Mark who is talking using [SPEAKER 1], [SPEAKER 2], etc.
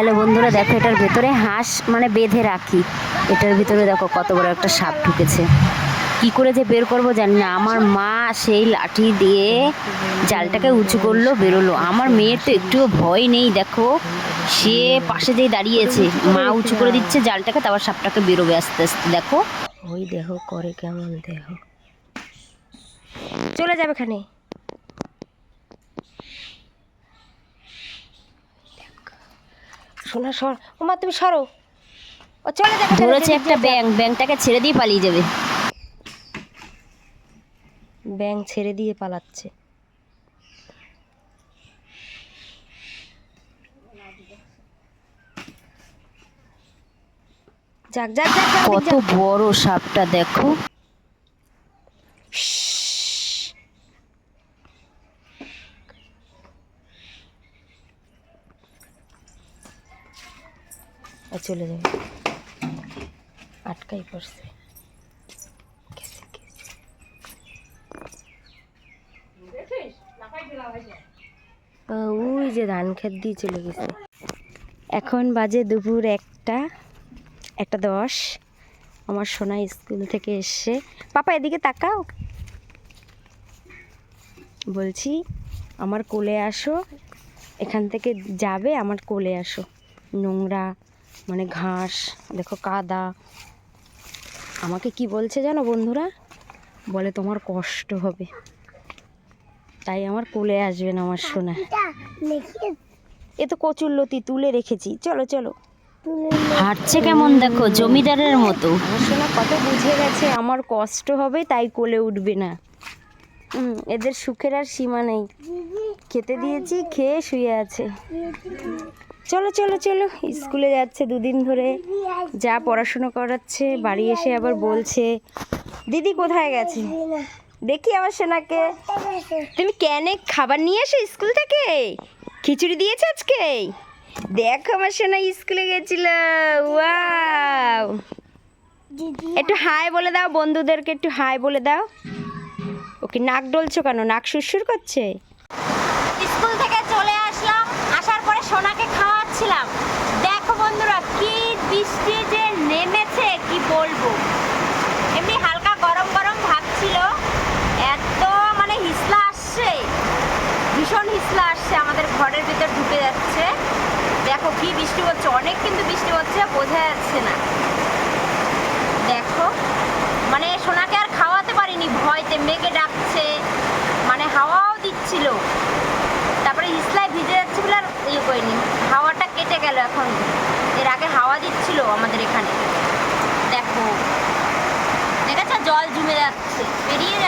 [SPEAKER 1] Hello বন্ধুরা দেখো এটার ভেতরে হাঁস মানে বেঁধে রাখি। এটার ভিতরে দেখো কত বড় একটা সাপ ঢুকেছে। কি করে যে বের করব জানি না। আমার মা সেই লাঠি দিয়ে জালটাকে উঁচু করল বেরোলো। আমার মেয়ের তো একটুও ভয় নেই দেখো। সে পাশে যেই দাঁড়িয়েছে। মা উঁচু করে দিচ্ছে জালটাকে তারপর সাপটাকে বেরোবে আস্তে আস্তে দেখো।
[SPEAKER 2] ওই দেহ করে কেমন দেহ। চলে যাবে খানে শোনা সর। ওমা তুমি সরো। ও চলে যাবে
[SPEAKER 1] ধরেছে একটা ব্যাং ব্যাংটাকে ছেড়ে দিয়ে পালিয়ে যাবে।
[SPEAKER 2] ব্যাং ছেড়ে দিয়ে পালাচ্ছে। যাক যাক যাক যাক,
[SPEAKER 1] কত বড় সাপটা দেখো।
[SPEAKER 2] ও চলে যাবে আটকাই পড়ছে। ওই যে ধান খেত দিয়ে চলে গেছে। এখন বাজে দুপুর একটা একটা দশ। আমার সোনা স্কুল থেকে এসে পাপা এদিকে তাকাও। বলছি আমার কোলে আসো। এখান থেকে যাবে আমার কোলে আসো। নোংরা মানে ঘাস দেখো কাদা। আমাকে কি বলছে জানো বন্ধুরা? বলে তোমার কষ্ট হবে। তাই আমার কোলে আসবেন আমার সোনা। এ তো কচুর লতি তুলে রেখেছি। চলো চলো।
[SPEAKER 1] হাঁটছে কেমন দেখো? জমিদারের মতো।
[SPEAKER 2] আমার সোনা কত বুঝে গেছে আমার কষ্ট হবে তাই কোলে উঠবে না। হুম, এদের সুখের আর সীমা নেই। খেতে দিয়েছি খেয়ে শুয়ে আছে। চলো চলো চলো। স্কুলে যাচ্ছে দুদিন ধরে যা পড়াশুনো করাচ্ছে বাড়ি এসে আবার বলছে দিদি কোথায় গেছে? দেখি আমার সোনাকে। তুমি কেন খাবার নিয়ে এসো স্কুল থেকে? খিচুড়ি দিয়েছে আজকে? দেখো আমার সোনা স্কুলে গেছিল ওয়াও! একটু হাই বলে দাও বন্ধুদেরকে একটু হাই বলে দাও। ওকে নাক ডলছো কেন? নাক সুরসুর করছে
[SPEAKER 1] স্কুল থেকে চলে আসলাম আসার পরে সোনাকে খাওয়াচ্ছিলাম দেখো বন্ধুরা কি বৃষ্টি যে নেমেছে কি বলব এমনি হালকা গরম গরম ভাব ছিল এত মানে হিসলা আসছে হিসলা আসছে, আমাদের ঘরের ভিতর ঢুকে যাচ্ছে। দেখো কি বৃষ্টি হচ্ছে, অনেক কিন্তু বৃষ্টি হচ্ছে, বোঝা যাচ্ছে না। দেখো মানে সোনাকে আর খাওয়াতে পারিনি ভয়তে, মেঘে ডাকছে মানে হাওয়াও দিচ্ছিল। তারপরে হিসলায় ভিজে যাচ্ছে বলে আর ইয়ে করিনি, হাওয়াটা কেটে গেল এখন। এর আগে হাওয়া দিচ্ছিল আমাদের এখানে। দেখো, দেখেছ? জল জমে যাচ্ছে, বেরিয়ে